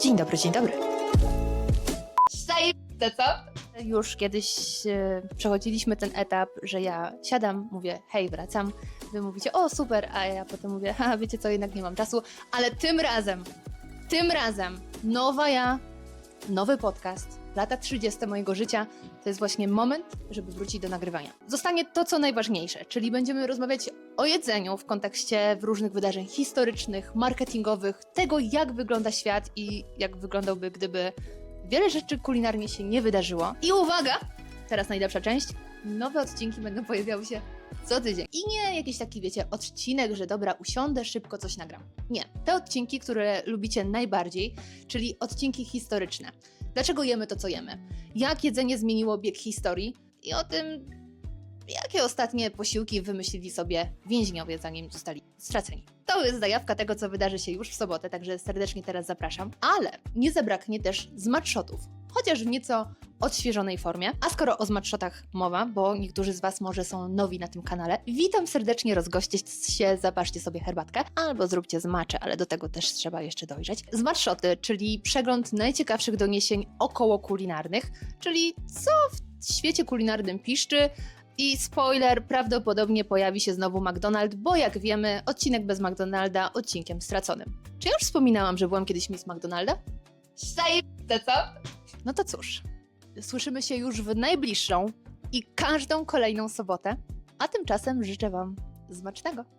Dzień dobry, dzień dobry. Zajebiste, co? Już kiedyś e, przechodziliśmy ten etap, że ja siadam, mówię hej, wracam, wy mówicie o super, a ja potem mówię ha, wiecie co, jednak nie mam czasu, ale tym razem, tym razem nowa ja, nowy podcast, lata 30 mojego życia, to jest właśnie moment, żeby wrócić do nagrywania. Zostanie to, co najważniejsze, czyli będziemy rozmawiać o jedzeniu w kontekście różnych wydarzeń historycznych, marketingowych, tego jak wygląda świat i jak wyglądałby, gdyby wiele rzeczy kulinarnie się nie wydarzyło. I uwaga, teraz najlepsza część, nowe odcinki będą pojawiały się co tydzień. I nie jakiś taki, wiecie, odcinek, że dobra, usiądę, szybko coś nagram. Nie. Te odcinki, które lubicie najbardziej, czyli odcinki historyczne. Dlaczego jemy to, co jemy? Jak jedzenie zmieniło bieg historii? I o tym, jakie ostatnie posiłki wymyślili sobie więźniowie, zanim zostali straceni. To jest zajawka tego, co wydarzy się już w sobotę, także serdecznie teraz zapraszam. Ale nie zabraknie też smartshotów, chociaż w nieco odświeżonej formie. A skoro o smartshotach mowa, bo niektórzy z Was może są nowi na tym kanale, witam serdecznie, rozgoście się, zabaszcie sobie herbatkę albo zróbcie zmacze, ale do tego też trzeba jeszcze dojrzeć. Smartshoty, czyli przegląd najciekawszych doniesień około kulinarnych, czyli co w świecie kulinarnym piszczy, i spoiler, prawdopodobnie pojawi się znowu McDonald, bo jak wiemy, odcinek bez McDonalda odcinkiem straconym. Czy ja już wspominałam, że byłam kiedyś Miss McDonalda? Zajebiste, co? No to cóż, słyszymy się już w najbliższą i każdą kolejną sobotę, a tymczasem życzę Wam smacznego.